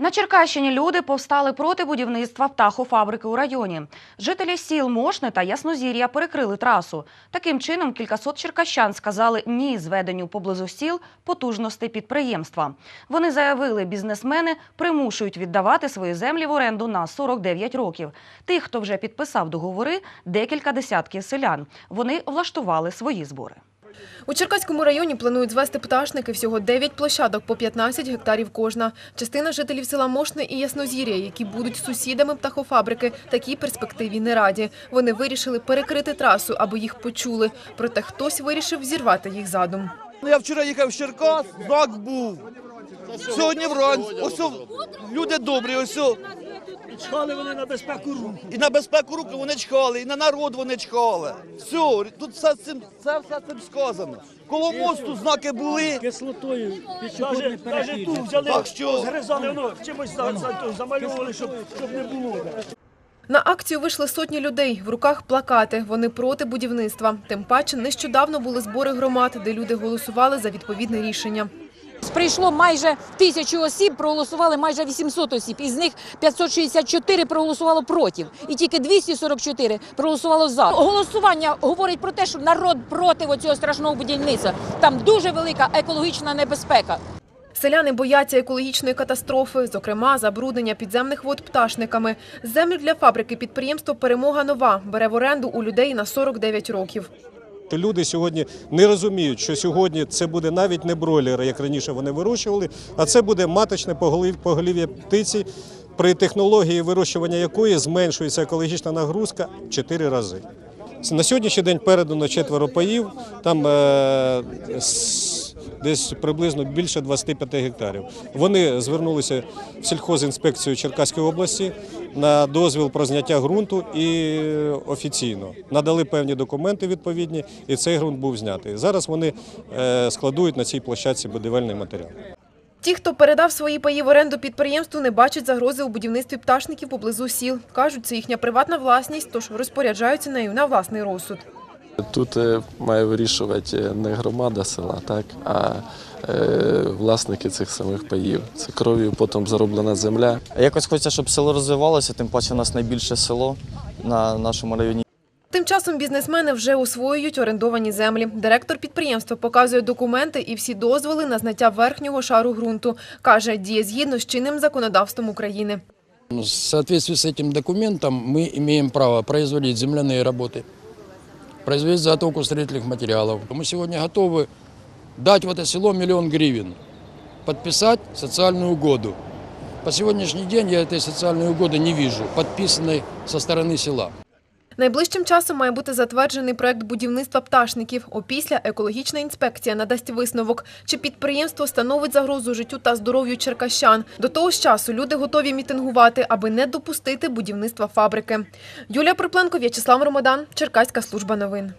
На Черкащині люди повстали проти будівництва птахофабрики у районі. Жителі сіл Мошне та Яснозір'я перекрили трасу. Таким чином, кількасот черкащан сказали ні зведенню поблизу сіл потужностей підприємства. Вони заявили, бізнесмени примушують віддавати свої землі в оренду на 49 років. Тих, хто вже підписав договори, декілька десятків селян. Вони влаштували свої збори. У Черкаському районі планують звести пташники всього 9 площадок по 15 гектарів кожна. Частина жителів села Мошне і Яснозір'я, які будуть сусідами птахофабрики, такій перспективі не раді. Вони вирішили перекрити трасу, аби їх почули. Проте хтось вирішив зірвати їх задум. Ну, Я вчора їхав з Черкас, знак був. Сьогодні вранці. Ось люди добрі, ось о. Чхали вони на безпеку руку. і на безпеку руки вони чхали, і на народ вони чхали. Все, тут все цим, це все цим сказано. Коло мосту знаки були. Кислотою пішохідний перехід. тут взяли, Так що- згризали, воно чимось за, за, то, замальовували, щоб, щоб не було. На акцію вийшли сотні людей. В руках плакати. Вони проти будівництва. Тим паче нещодавно були збори громад, де люди голосували за відповідне рішення. Прийшло майже тисячу осіб, проголосували майже 800 осіб. Із них 564 проголосувало проти, і тільки 244 проголосувало за. Голосування говорить про те, що народ проти цього страшного будівництва. Там дуже велика екологічна небезпека. Селяни бояться екологічної катастрофи, зокрема забруднення підземних вод пташниками. Землю для фабрики підприємство Перемога нова бере в оренду у людей на 49 років. То люди сьогодні не розуміють, що сьогодні це буде навіть не бройлери, як раніше вони вирощували, а це буде маточне поголів- поголів'я птиці, при технології вирощування якої зменшується екологічна нагрузка в 4 рази. На сьогоднішній день передано четверо паїв, там е, десь приблизно більше 25 гектарів. Вони звернулися в сільхозінспекцію Черкаської області на дозвіл про зняття ґрунту і офіційно надали певні документи відповідні, і цей ґрунт був знятий. Зараз вони е, складують на цій площадці будівельний матеріал. Ті, хто передав свої паї в оренду підприємству, не бачать загрози у будівництві пташників поблизу сіл. Кажуть, це їхня приватна власність, тож розпоряджаються нею на власний розсуд. Тут е, має вирішувати не громада села, так, а е, власники цих самих паїв. Це кров'ю потім зароблена земля. Якось хочеться, щоб село розвивалося, тим паче у нас найбільше село на нашому районі. Тим часом бізнесмени вже освоюють орендовані землі. Директор підприємства показує документи і всі дозволи на зняття верхнього шару ґрунту. Каже, діє згідно з чинним законодавством України. В соответствии с этим документом мы имеем право производить земляные работы, производить заготовку строительных материалов. Мы сегодня готовы дать в это село миллион гривен, подписать социальную угоду. По сегодняшний день я этой социальной угоды не вижу, подписанной со стороны села. Найближчим часом має бути затверджений проект будівництва пташників. Опісля екологічна інспекція надасть висновок, чи підприємство становить загрозу життю та здоров'ю черкащан. До того ж часу люди готові мітингувати, аби не допустити будівництва фабрики. Юлія Припленко, В'ячеслав Ромадан, Черкаська служба новин.